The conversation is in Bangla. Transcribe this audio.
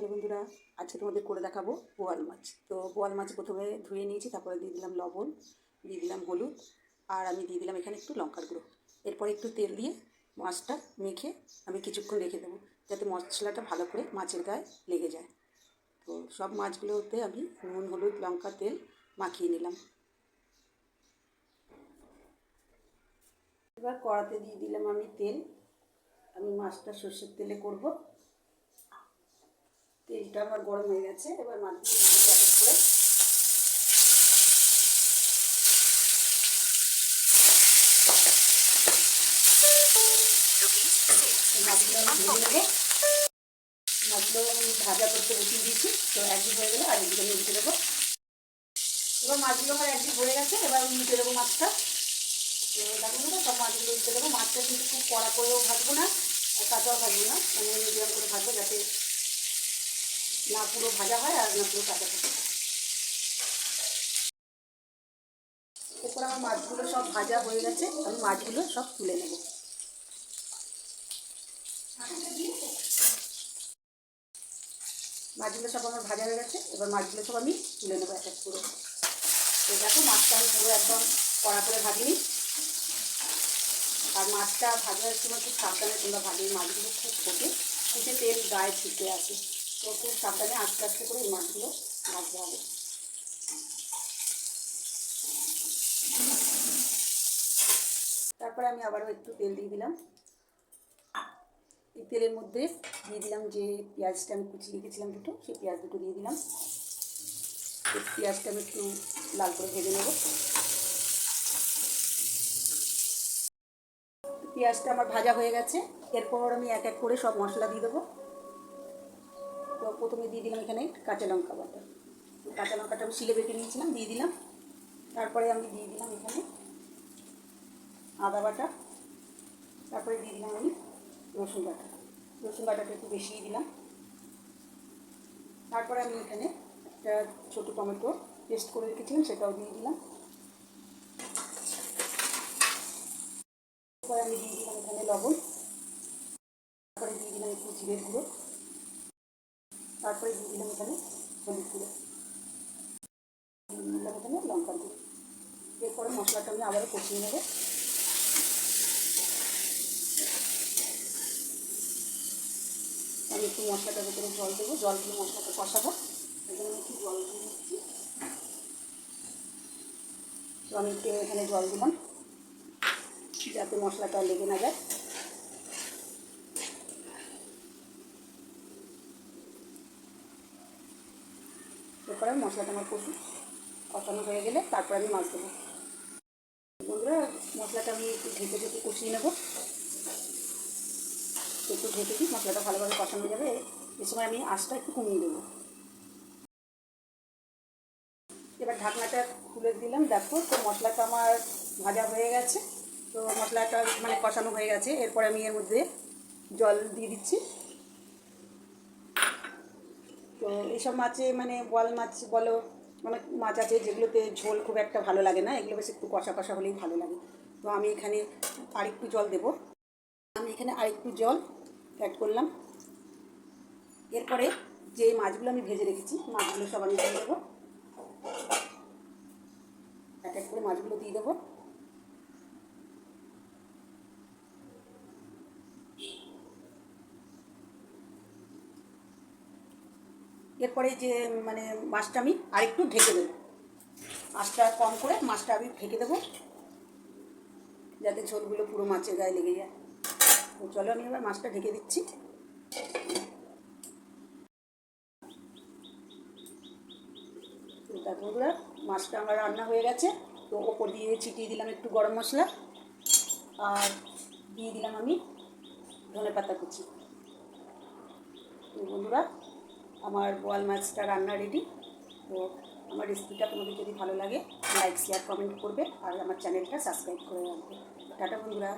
হ্যালো বন্ধুরা, আজকে তোমাদের করে দেখাবো বোয়াল মাছ। তো বোয়াল মাছ প্রথমে ধুয়ে নিয়েছি, তারপরে দিয়ে দিলাম লবণ, দিয়ে দিলাম হলুদ, আর আমি দিয়ে দিলাম এখানে একটু লঙ্কার গুঁড়ো। এরপরে একটু তেল দিয়ে মাছটা মেখে আমি কিছুক্ষণ রেখে দেবো, যাতে মশলাটা ভালো করে মাছের গায়ে লেগে যায়। তো সব মাছগুলোতে আমি নুন, হলুদ, লঙ্কা, তেল মাখিয়ে নিলাম। এবার কড়াতে দিয়ে দিলাম আমি তেল। আমি মাছটা সর্ষের তেলে করব। তেলটা আমার গরম হয়ে গেছে, এবার মাছগুলো করে। মাছগুলো ভেজে মাছগুলো ভাজা করতে বসিয়ে দিয়েছি, তো একদিন হয়ে গেলে আর একদিকে উঠে দেবো। এবার মাছগুলো আমার একদিন হয়ে গেছে, এবার উঠে দেবো মাছটা। তো দেখুন না সব মাছগুলো উঠে দেবো। মাছটা কিন্তু খুব কড়া করেও ভাজবো না, আর কাঁচাও ভাজবো না। মানে মিডিয়াম করে ভাজবো যাতে না পুরো ভাজা হয় আর না পুরো কাঁচা থাকে। এরপর আমার মাছগুলো সব ভাজা হয়ে গেছে, আমি মাছগুলো সব তুলে নেব। মাছগুলো সব আমার ভাজা হয়ে গেছে, এবার মাছগুলো সব আমি তুলে নেব এক এক করে। তো দেখো, মাছটা আমি পুরো একদম কড়া করে ভাজিনি। আর মাছটা ভাজার সময় খুব সাবধানে তোমরা ভাজি মাছগুলো খুব ফোটে, ফুটে তেল গায়ে ছিটে আসে। তো খুব সাবধানে আস্তে আস্তে করে এই মাছগুলো ভাজতে হবে। তারপরে আমি আবারও একটু তেল দিয়ে দিলাম। এই তেলের মধ্যে দিয়ে দিলাম যে পেঁয়াজটা আমি কুচিয়ে রেখেছিলাম দুটো, সেই পেঁয়াজ দুটো দিয়ে দিলাম। পেঁয়াজটা আমি একটু লাল করে ভেজে নেব। পেঁয়াজটা আমার ভাজা হয়ে গেছে। এরপর আমি এক এক করে সব মশলা দিয়ে দেবো। প্রথমে দিয়ে দিলাম এখানে কাঁচা লঙ্কা বাটা। কাঁচা লঙ্কাটা আমি শিলে বেটে নিয়েছিলাম, দিয়ে দিলাম। তারপরে আমি দিয়ে দিলাম এখানে আদা বাটা। তারপরে দিয়ে দিলাম আমি রসুন বাটা। রসুন বাটাটা একটু বেশিই দিলাম। তারপরে আমি এখানে একটা ছোটো টমেটো পেস্ট করে রেখেছিলাম, সেটাও দিয়ে দিলাম। তারপরে আমি দিয়ে দিলাম এখানে লবণ। তারপরে দিয়ে দিলাম একটু জিরের গুঁড়ো। তারপরে দিয়ে দিলাম এখানে হলুদ গুঁড়ো। দিয়ে দিলাম এখানে লঙ্কার গুঁড়ো। এরপরে মশলাটা আমি আবারও কষিয়ে নেব। আমি একটু মশলাটার ভেতরে জল দেবো। জল দিয়ে মশলাটা কষাবো। এখানে একটু জল দিয়ে দিচ্ছি। তো আমি এখানে জল দিলাম, যাতে মশলাটা লেগে না যায়। এরপরে মশলাটা আমার কষু, কষানো হয়ে গেলে তারপর আমি মাছ দেবো। বন্ধুরা, মশলাটা আমি একটু ঢেকে ঢেকে কষিয়ে নেব। একটু ঢেকে দিই, মশলাটা ভালোভাবে কষানো যাবে। এ সময় আমি আঁচটা একটু কমিয়ে দেবো। এবার ঢাকনাটা খুলে দিলাম। দেখো, তো মশলাটা আমার ভাজা হয়ে গেছে। তো মশলাটা মানে কষানো হয়ে গেছে। এরপর আমি এর মধ্যে জল দিয়ে দিচ্ছি। তো এইসব মাছে মানে বল মাছ বলো অনেক মাছ আছে যেগুলোতে ঝোল খুব একটা ভালো লাগে না, এগুলো বেশ একটু কষা কষা হলেই ভালো লাগে। তো আমি এখানে আরেকটু জল দেবো। আমি এখানে আরেকটু জল অ্যাড করলাম। এরপরে যে মাছগুলো আমি ভেজে রেখেছি, মাছগুলো সব আমি দিয়ে দেবো। এক এক করে মাছগুলো দিয়ে দেবো। এরপরে যে মানে মাছটা আমি আরেকটু ঢেকে দেবো। মাছটা কম করে মাছটা আমি ঢেকে দেবো। যাতে ঝোলগুলো পুরো মাছের গায়ে লেগে যায়। তো চলো আমি এবার মাছটা ঢেকে দিচ্ছি। তারপর মাছটা আমার রান্না হয়ে গেছে। তো ওপর দিয়ে ছিটিয়ে দিলাম একটু গরম মশলা। আর দিয়ে দিলাম আমি ধনে পাতা কুচি বন্ধুরা আমার বোয়াল মাছটা রান্না রেডি তো আমার রেসিপিটা তোমাদের যদি ভালো লাগে লাইক শেয়ার কমেন্ট করবে, আর আমার চ্যানেলটা সাবস্ক্রাইব করে রাখবে। টাটা বন্ধুরা।